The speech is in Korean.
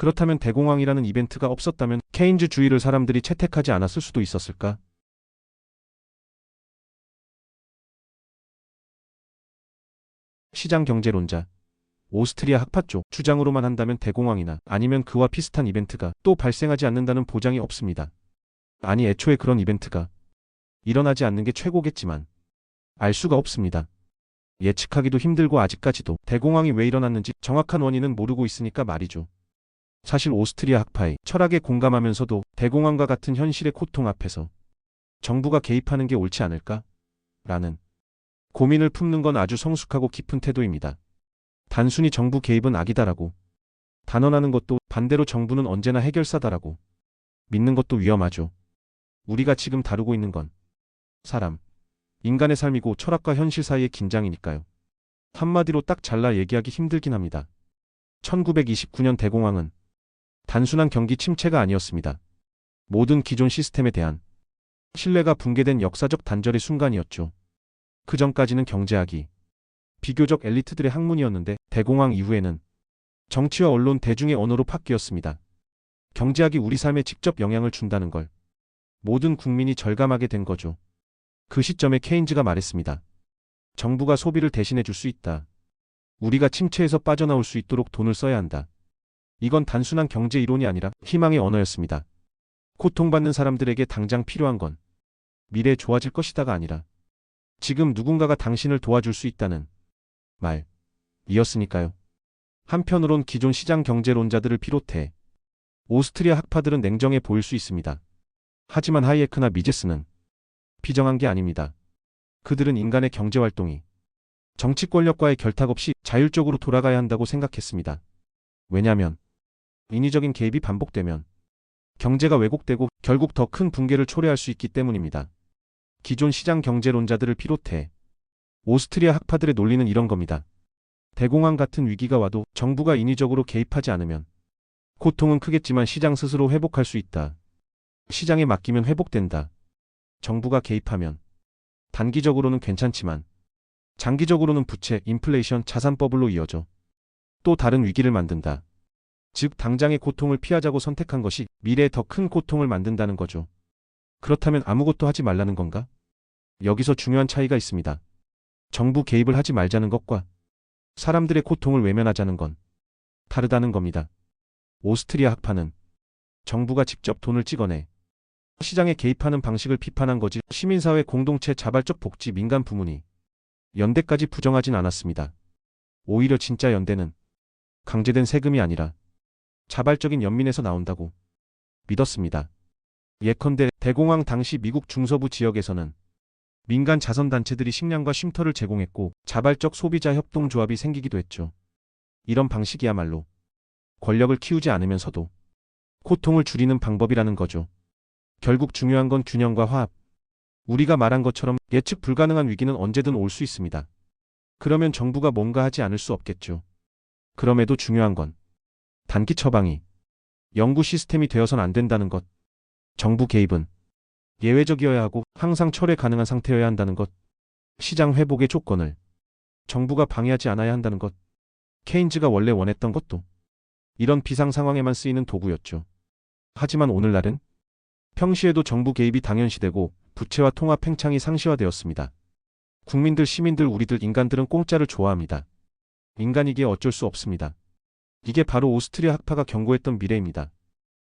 그렇다면 대공황이라는 이벤트가 없었다면 케인즈 주의를 사람들이 채택하지 않았을 수도 있었을까? 시장 경제론자 오스트리아 학파 쪽 주장으로만 한다면 대공황이나 아니면 그와 비슷한 이벤트가 또 발생하지 않는다는 보장이 없습니다. 아니 애초에 그런 이벤트가 일어나지 않는 게 최고겠지만 알 수가 없습니다. 예측하기도 힘들고 아직까지도 대공황이 왜 일어났는지 정확한 원인은 모르고 있으니까 말이죠. 사실 오스트리아 학파의 철학에 공감하면서도 대공황과 같은 현실의 고통 앞에서 정부가 개입하는 게 옳지 않을까? 라는 고민을 품는 건 아주 성숙하고 깊은 태도입니다. 단순히 정부 개입은 악이다라고 단언하는 것도 반대로 정부는 언제나 해결사다라고 믿는 것도 위험하죠. 우리가 지금 다루고 있는 건 사람, 인간의 삶이고 철학과 현실 사이의 긴장이니까요. 한마디로 딱 잘라 얘기하기 힘들긴 합니다. 1929년 대공황은 단순한 경기 침체가 아니었습니다. 모든 기존 시스템에 대한 신뢰가 붕괴된 역사적 단절의 순간이었죠. 그 전까지는 경제학이 비교적 엘리트들의 학문이었는데 대공황 이후에는 정치와 언론 대중의 언어로 바뀌었습니다. 경제학이 우리 삶에 직접 영향을 준다는 걸 모든 국민이 절감하게 된 거죠. 그 시점에 케인즈가 말했습니다. 정부가 소비를 대신해 줄 수 있다. 우리가 침체에서 빠져나올 수 있도록 돈을 써야 한다. 이건 단순한 경제 이론이 아니라 희망의 언어였습니다. 고통받는 사람들에게 당장 필요한 건 미래에 좋아질 것이다가 아니라 지금 누군가가 당신을 도와줄 수 있다는 말 이었으니까요. 한편으론 기존 시장 경제론자들을 비롯해 오스트리아 학파들은 냉정해 보일 수 있습니다. 하지만 하이에크나 미제스는 비정한 게 아닙니다. 그들은 인간의 경제활동이 정치 권력과의 결탁 없이 자율적으로 돌아가야 한다고 생각했습니다. 왜냐하면 인위적인 개입이 반복되면 경제가 왜곡되고 결국 더 큰 붕괴를 초래할 수 있기 때문입니다. 기존 시장 경제론자들을 비롯해 오스트리아 학파들의 논리는 이런 겁니다. 대공황 같은 위기가 와도 정부가 인위적으로 개입하지 않으면 고통은 크겠지만 시장 스스로 회복할 수 있다. 시장에 맡기면 회복된다. 정부가 개입하면 단기적으로는 괜찮지만 장기적으로는 부채, 인플레이션, 자산 버블로 이어져 또 다른 위기를 만든다. 즉 당장의 고통을 피하자고 선택한 것이 미래에 더 큰 고통을 만든다는 거죠. 그렇다면 아무것도 하지 말라는 건가? 여기서 중요한 차이가 있습니다. 정부 개입을 하지 말자는 것과 사람들의 고통을 외면하자는 건 다르다는 겁니다. 오스트리아 학파는 정부가 직접 돈을 찍어내 시장에 개입하는 방식을 비판한 거지 시민사회 공동체 자발적 복지 민간 부문이 연대까지 부정하진 않았습니다. 오히려 진짜 연대는 강제된 세금이 아니라 자발적인 연민에서 나온다고 믿었습니다. 예컨대 대공황 당시 미국 중서부 지역에서는 민간 자선단체들이 식량과 쉼터를 제공했고 자발적 소비자 협동조합이 생기기도 했죠. 이런 방식이야말로 권력을 키우지 않으면서도 고통을 줄이는 방법이라는 거죠. 결국 중요한 건 균형과 화합. 우리가 말한 것처럼 예측 불가능한 위기는 언제든 올 수 있습니다. 그러면 정부가 뭔가 하지 않을 수 없겠죠. 그럼에도 중요한 건 단기 처방이 연구 시스템이 되어선 안 된다는 것. 정부 개입은 예외적이어야 하고 항상 철회 가능한 상태여야 한다는 것. 시장 회복의 조건을 정부가 방해하지 않아야 한다는 것. 케인즈가 원래 원했던 것도 이런 비상 상황에만 쓰이는 도구였죠. 하지만 오늘날은 평시에도 정부 개입이 당연시되고 부채와 통합 팽창이 상시화되었습니다. 국민들, 시민들, 우리들, 인간들은 공짜를 좋아합니다. 인간이기에 어쩔 수 없습니다. 이게 바로 오스트리아 학파가 경고했던 미래입니다.